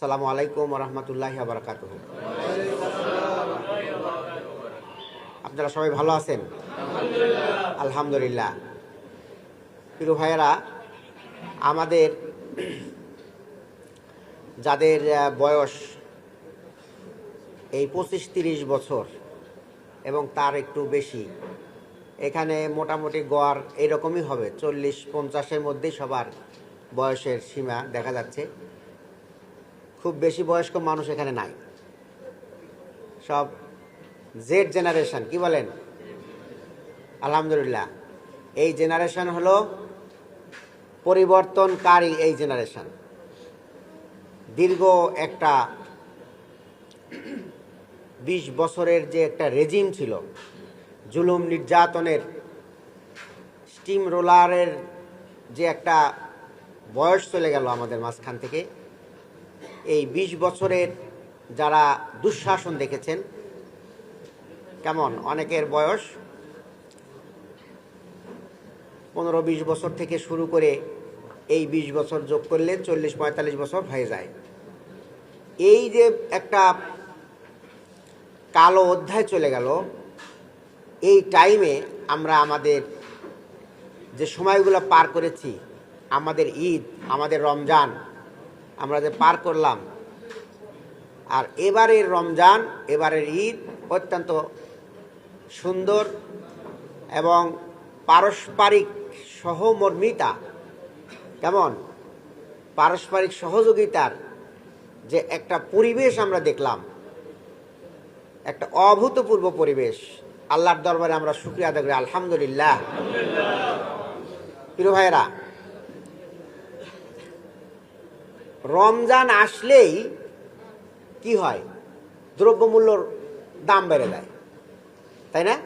সালামু আলাইকুম রহমতুল্লাহ বারকাত আপনারা সবাই ভালো আছেন? আলহামদুলিল্লাহ। প্রিয় ভাইয়েরা, আমাদের যাদের বয়স এই পঁচিশ তিরিশ বছর এবং তার একটু বেশি, এখানে মোটামুটি গড় এরকমই হবে, চল্লিশ পঞ্চাশের মধ্যেই সবার বয়সের সীমা দেখা যাচ্ছে। খুব বেশি বয়স্ক মানুষ এখানে নাই। সব জেড জেনারেশন কি বলেন? আলহামদুলিল্লাহ। এই জেনারেশন হলো পরিবর্তনকারী এই জেনারেশন দীর্ঘ একটা বিশ বছরের যে একটা রেজিম ছিল, জুলুম নির্যাতনের স্টিম রোলারের যে একটা বয়স চলে গেল আমাদের মাঝখান থেকে এই ২০ বছরের যারা দুঃশাসন দেখেছেন, কেমন? অনেকের বয়স পনেরো বিশ বছর থেকে শুরু করে এই ২০ বছর যোগ করলে চল্লিশ পঁয়তাল্লিশ বছর হয়ে যায়। এই যে একটা কালো অধ্যায় চলে গেল, এই টাইমে আমরা আমাদের যে সময়গুলো পার করেছি, আমাদের ঈদ, আমাদের রমজান আমরা যে পার করলাম। আর এবারের রমজান, এবারের ঈদ অত্যন্ত সুন্দর এবং পারস্পরিক সহমর্মিতা। কেমন? পারস্পরিক সহযোগিতার যে একটা পরিবেশ আমরা দেখলাম, একটা অভূতপূর্ব পরিবেশ। আল্লাহর দরবারে আমরা আদায় করি, আলহামদুলিল্লাহ। প্রিয় ভাইয়েরা রমজান আসলেই কি হয়? দ্রব্যমূল্যর দাম বেড়ে যায়। তাই না?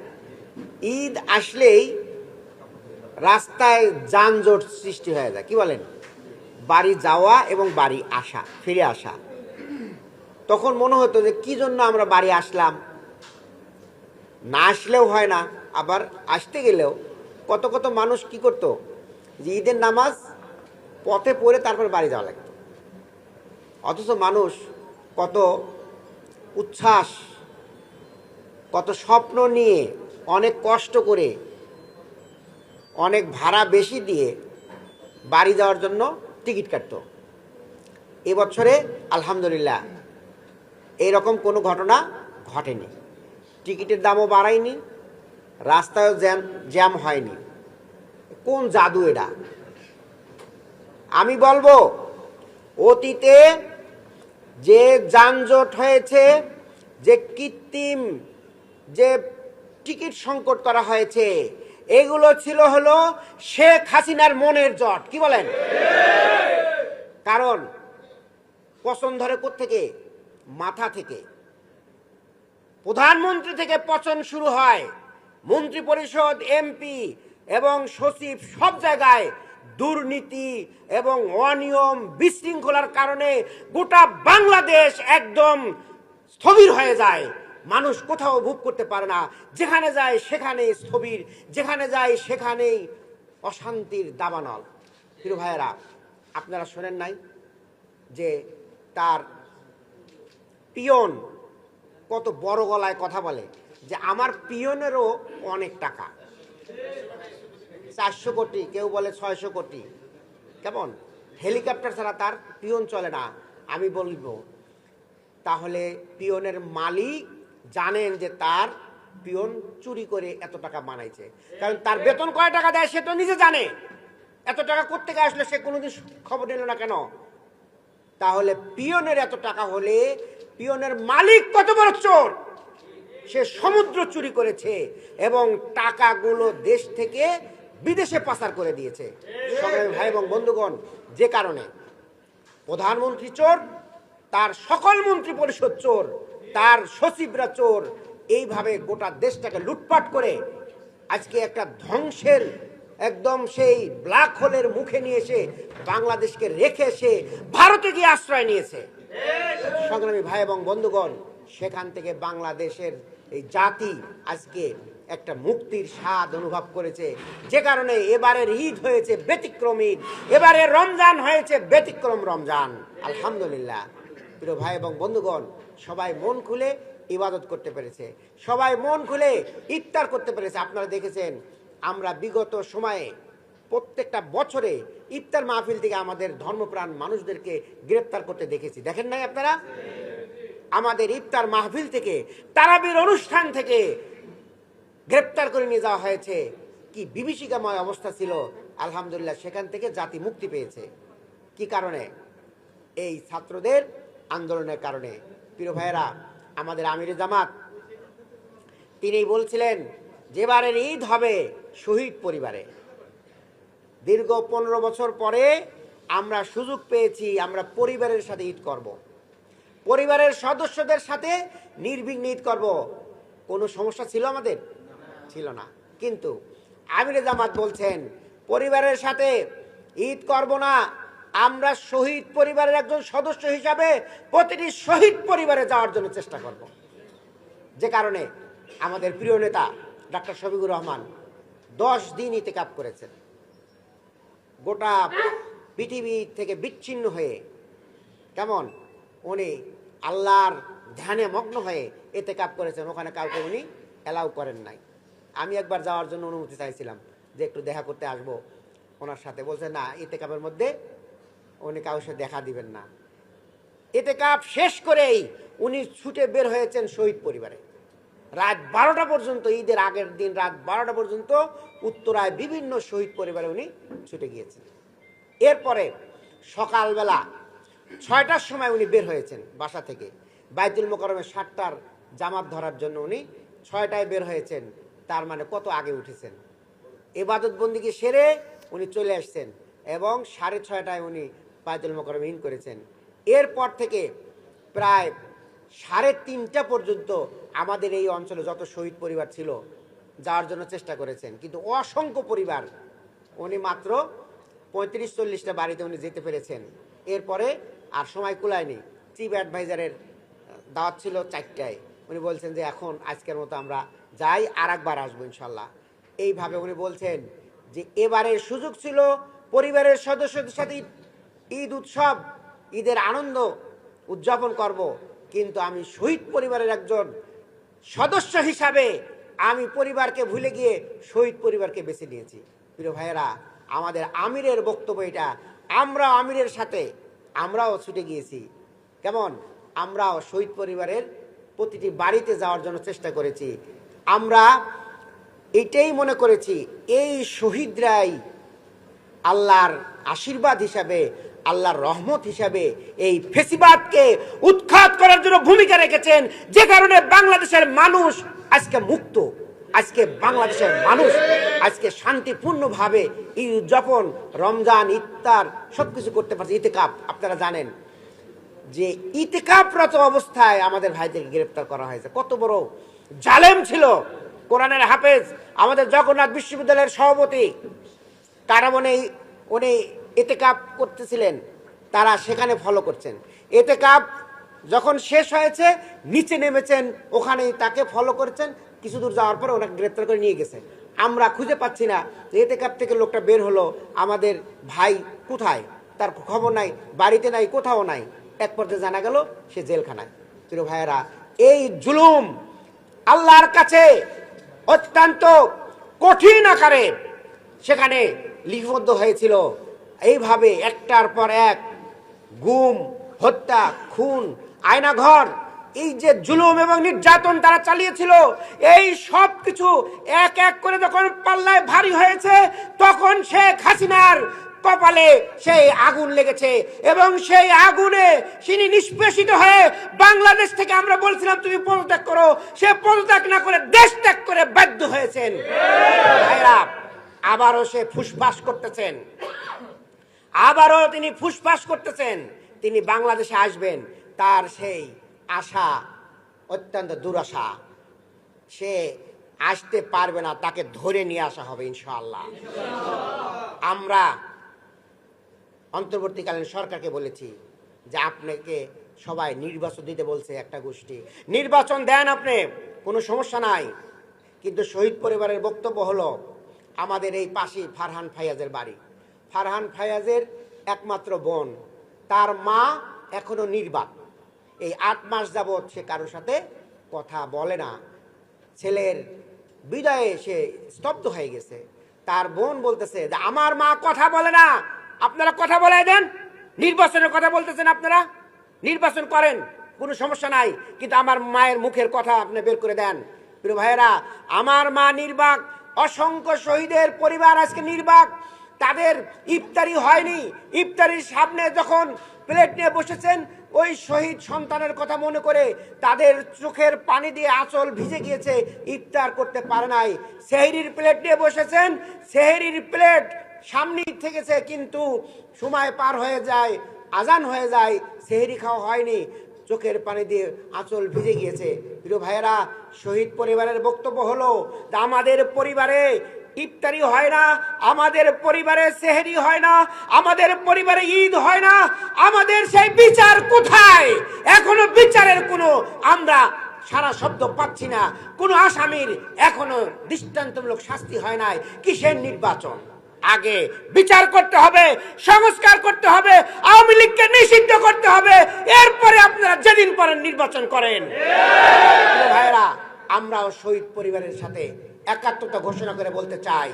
ঈদ আসলেই রাস্তায় যানজট সৃষ্টি হয়ে যায়। কি বলেন? বাড়ি যাওয়া এবং বাড়ি আসা, ফিরে আসা। তখন মনে হতো যে, কি জন্য আমরা বাড়ি আসলাম? না আসলেও হয় না, আবার আসতে গেলেও। কত কত মানুষ কি করতো? যে ঈদের নামাজ পথে পড়ে তারপর বাড়ি যাওয়া লাগতো অথচ মানুষ কত উচ্ছ্বাস, কত স্বপ্ন নিয়ে অনেক কষ্ট করে, অনেক ভাড়া বেশি দিয়ে বাড়ি যাওয়ার জন্য টিকিট কাটতো। এবছরে আলহামদুলিল্লাহ এইরকম কোনো ঘটনা ঘটেনি। টিকিটের দামও বাড়ায়নি, রাস্তায়ও জ্যাম জ্যাম হয়নি। কোন জাদু এটা? আমি বলব, অতীতে যে যানজট হয়েছে, যে কৃত্রিম যে টিকিট সংকট করা হয়েছে, এগুলো ছিল হলো শেখ হাসিনার মনের জট। কি বলেন? কারণ পছন্দ ধরে থেকে মাথা থেকে। প্রধানমন্ত্রী থেকে পচন শুরু হয়। মন্ত্রী পরিষদ এমপি এবং সচিব সব জায়গায় দুর্নীতি এবং অনিয়ম বিশৃঙ্খলার কারণে গোটা বাংলাদেশ একদম স্থবির হয়ে যায়। মানুষ কোথাও ভোগ করতে পারে না। যেখানে যায় সেখানেই স্থবির, যেখানে যায় সেখানেই অশান্তির দাবানল। প্রিয় ভাইয়েরা, আপনারা শোনেন নাই যে তার পিয়ন কত বড় গলায় কথা বলে যে, আমার পিয়নেরও অনেক টাকা। চারশো কোটি, কেউ বলে ছয়শো কোটি। কেমন? হেলিকপ্টার ছাড়া তার পিয়ন চলে না। আমি বলব, তাহলে পিয়নের মালিক জানেন যে তার পিয়ন চুরি করে এত টাকা বানাইছে। কারণ তার বেতন কয় টাকা দেয় সে তো নিজে জানে। এত টাকা করতে কোথেকে আসলে সে কোনোদিন খবর নিল না কেন? তাহলে পিয়নের এত টাকা হলে পিয়নের মালিক কত বড় চোর? সে সমুদ্র চুরি করেছে এবং টাকাগুলো দেশ থেকে বিদেশে পাচার করে দিয়েছে। সংগ্রামী ভাই এবং বন্ধুগণ যে কারণে প্রধানমন্ত্রী চোর তার সকল মন্ত্রী পরিষদ চোর তার সচিবরা চোর এইভাবে গোটা দেশটাকে লুটপাট করে আজকে একটা ধ্বংসের একদম সেই ব্ল্যাক হোলের মুখে নিয়ে এসে বাংলাদেশকে রেখে এসে ভারতে গিয়ে আশ্রয় নিয়েছে। সংগ্রামী ভাই এবং বন্ধুগণ সেখান থেকে বাংলাদেশের এই জাতি আজকে একটা মুক্তির স্বাদ অনুভব করেছে। যে কারণে এবারের ঈদ হয়েছে ব্যতিক্রম ঈদ। এবারে রমজান হয়েছে ব্যতিক্রম রমজান। আলহামদুলিল্লাহ। প্রিয় ভাই এবং বন্ধুগণ, সবাই মন খুলে ইবাদত করতে পেরেছে। সবাই মন খুলে ইফতার করতে পেরেছে। আপনারা দেখেছেন, আমরা বিগত সময়ে প্রত্যেকটা বছরে ইফতার মাহফিল থেকে আমাদের ধর্মপ্রাণ মানুষদেরকে গ্রেপ্তার করতে দেখেছি। দেখেন নাই আপনারা? আমাদের ইফতার মাহফিল থেকে, তারাবির অনুষ্ঠান থেকে গ্রেপ্তার করে নিয়ে যাওয়া হয়েছে। কি বিভীষিকাময় অবস্থা ছিল, আলহামদুলিল্লাহ সেখান থেকে জাতি মুক্তি পেয়েছে। কি কারণে? এই ছাত্রদের আন্দোলনের কারণে। প্রিয় ভাইয়েরা, আমাদের আমির জামাত, তিনি বলছিলেন, যেবারের ঈদ হবে শহীদ পরিবারে। দীর্ঘ পনেরো বছর পরে আমরা সুযোগ পেয়েছি, আমরা পরিবারের সাথে ঈদ করব। পরিবারের সদস্যদের সাথে নির্বিঘ্ন ঈদ করব। কোনো সমস্যা ছিল আমাদের? ছিল না। কিন্তু আমির জামাত বলছেন, পরিবারের সাথে ঈদ করব না, আমরা শহীদ পরিবারের একজন সদস্য হিসাবে প্রতিটি শহীদ পরিবারে যাওয়ার জন্য চেষ্টা করব। যে কারণে আমাদের প্রিয় নেতা ডাক্তার শফিকুর রহমান দশ দিন ইতেকাপ করেছেন। গোটা পৃথিবী থেকে বিচ্ছিন্ন হয়ে, কেমন? উনি আল্লাহর ধ্যানে মগ্ন হয়ে এতে কাপ করেছেন। ওখানে কাউকে উনি অ্যালাউ করেন নাই। আমি একবার যাওয়ার জন্য অনুমতি চাইছিলাম যে একটু দেখা করতে আসব ওনার সাথে। বলছে, না এতে কাপের মধ্যে উনি কাউকে দেখা দিবেন না। এতে কাপ শেষ করেই উনি ছুটে বের হয়েছেন শহীদ পরিবারে। রাত বারোটা পর্যন্ত, ঈদের আগের দিন রাত বারোটা পর্যন্ত উত্তরায় বিভিন্ন শহীদ পরিবারে উনি ছুটে গিয়েছেন। এরপরে সকালবেলা ছয়টার সময় উনি বের হয়েছেন বাসা থেকে। বাইতুল মোকরমের সাতটার জামাত ধরার জন্য উনি ছয়টায় বের হয়েছেন। তার মানে কত আগে উঠেছেন? এবাদত বন্দিকে সেরে উনি চলে আসছেন এবং সাড়ে ছয়টায় উনি বাইতুল মোকরম ইন করেছেন। এরপর থেকে প্রায় সাড়ে তিনটা পর্যন্ত আমাদের এই অঞ্চলে যত শহীদ পরিবার ছিল যাওয়ার জন্য চেষ্টা করেছেন। কিন্তু অসংখ্য পরিবার, উনি মাত্র পঁয়ত্রিশ চল্লিশটা বাড়িতে উনি যেতে পেরেছেন। এরপরে আর সময় কুলায়নি। চিফ অ্যাডভাইজারের দাওয়াত ছিল চারটায়। উনি বলছেন যে, এখন আজকের মতো আমরা যাই আর একবার আসব ইনশাল্লাহ। এইভাবে উনি বলছেন যে এবারের সুযোগ ছিল পরিবারের সদস্যদের সাথে ঈদ- উৎসব, ঈদের আনন্দ উদযাপন করব। কিন্তু আমি শহীদ পরিবারের একজন সদস্য হিসাবে আমি পরিবারকে ভুলে গিয়ে শহীদ পরিবারকে বেছে নিয়েছি। প্রিয় ভাইয়েরা, আমাদের আমিরের বক্তব্য এটা। আমরা আমিরের সাথে, আমরাও ছুটে গিয়েছি। কেমন? আমরাও শহীদ পরিবারের প্রতিটি বাড়িতে যাওয়ার জন্য চেষ্টা করেছি। আমরা এটাই মনে করেছি, এই শহীদরাই আল্লাহর আশীর্বাদ হিসাবে, আল্লাহর রহমত হিসাবে এই ফেসিবাদকে উৎখাত করার জন্য ভূমিকা রেখেছেন। যে কারণে বাংলাদেশের মানুষ আজকে মুক্ত, আজকে বাংলাদেশের মানুষ আজকে শান্তিপূর্ণভাবে ঈদ উদযাপন, রমজান, ইফতার সব কিছু করতে পারছে। ইতেকাপ আপনারা জানেন। যে ইতেকাপরত অবস্থায় আমাদের ভাইদেরকে গ্রেপ্তার করা হয়েছে। কত বড় জালেম ছিল কোরআনের হাফেজ, আমাদের জগন্নাথ বিশ্ববিদ্যালয়ের সভাপতি। তারা মনে উনি এতে কাপ করতেছিলেন, তারা সেখানে ফলো করছেন। এতে কাপ যখন শেষ হয়েছে, নিচে নেমেছেন, ওখানেই তাকে ফলো করছেন। কিছু দূর যাওয়ার পরে ওনাকে গ্রেপ্তার করে নিয়ে গেছে। আমরা খুঁজে পাচ্ছি না যে এতে কাপ থেকে লোকটা বের হলো, আমাদের ভাই কোথায়? তার খবর নাই, বাড়িতে নাই, কোথাও নাই। এক পর্যায়ে জানা গেল, সে জেলখানায়। প্রিয় ভাইয়েরা, এই জুলুম আল্লাহর কাছে অত্যন্ত কঠিন আকারে সেখানে লিপিবদ্ধ হয়েছিল। এইভাবে একটার পর এক গুম, হত্যা, খুন, আয়নাঘর, এই যে জুলুম এবং নির্যাতন তারা চালিয়েছিল, এই সব কিছু এক এক করে যখন পাল্লায় ভারী হয়েছে, তখন শেখ হাসিনার কপালে সেই আগুন লেগেছে এবং সেই আগুনে তিনি নিষ্পেষিত হয়ে বাংলাদেশ থেকে আমরা বলছিলাম, তুমি পদত্যাগ করো। সে পদত্যাগ না করে দেশ ত্যাগ করে বাধ্য হয়েছেন। ভাইরা আবারও সে ফুসফাস করতেছেন। আবারও তিনি ফুসফাস করতেছেন। তিনি বাংলাদেশে আসবেন। তার সেই আশা, অত্যন্ত দুরাশা, সে আসতে পারবে না, তাকে ধরে নিয়ে আসা হবে ইনশাআল্লাহ। আমরা অন্তর্বর্তীকালীন সরকারকে বলেছি যে আপনাকে সবাই নির্বাচন দিতে বলছে একটা গোষ্ঠী। নির্বাচন দেন আপনি, কোনো সমস্যা নাই। কিন্তু শহীদ পরিবারের বক্তব্য হলো আমাদের এই পাশেই ফারহান ফায়াজের বাড়ি। ফারহান ফায়াজের একমাত্র বোন, তার মা এখনও নির্বাক। এই আট মাস যাবৎ সে কারোর সাথে কথা বলে না। ছেলের বিদায়ে সে স্তব্ধ হয়ে গেছে। তার বোন বলতেছে যে, আমার মা কথা বলে না আপনারা কথা বলাই দেন। নির্বাচনের কথা বলতেছেন আপনারা? নির্বাচন করেন, কোনো সমস্যা নাই। কিন্তু আমার মায়ের মুখের কথা আপনি বের করে দেন। প্রিয় ভাইয়েরা, আমার মা নির্বাক, অসংখ্য শহীদের পরিবার আজকে নির্বাক। তাদের ইফতারি হয়নি। ইফতারির সামনে যখন প্লেট নিয়ে বসেছেন, ওই শহীদ সন্তানের কথা মনে করে তাদের চোখের পানি দিয়ে আঁচল ভিজে গিয়েছে, ইফতার করতে পারে নাই। সেহরির প্লেট নিয়ে বসেছেন। সেহরির প্লেট সামনেই থেকেছে কিন্তু সময় পার হয়ে যায়, আজান হয়ে যায়, সেহরি খাওয়া হয়নি, চোখের পানি দিয়ে আঁচল ভিজে গিয়েছে। প্রিয় ভাইয়েরা, শহীদ পরিবারের বক্তব্য হলো, আমাদের পরিবারে ইফতারি হয় না, আমাদের পরিবারে সেহেরি হয় না, আমাদের পরিবারে ঈদ হয় না, আমাদের সেই বিচার কোথায়? এখনও বিচারের কোনো আমরা সারা শব্দ পাচ্ছি না, কোনো আসামির এখনও দৃষ্টান্তমূলক শাস্তি হয় নাই, কিসের নির্বাচন? আগে বিচার করতে হবে, সংস্কার করতে হবে, আওয়ামী লীগকে নিষিদ্ধ করতে হবে। এরপরে আপনারা যেদিন পারেন নির্বাচন করেন। ভাইয়েরা, আমরাও শহীদ পরিবারের সাথে একাত্মতা ঘোষণা করে বলতে চাই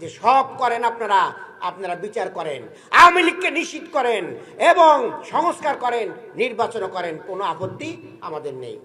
যে সব করেন আপনারা আপনারা বিচার করেন, আওয়ামী লীগকে নিষিদ্ধ করেন এবং সংস্কার করেন, নির্বাচনও করেন, কোনো আপত্তি আমাদের নেই।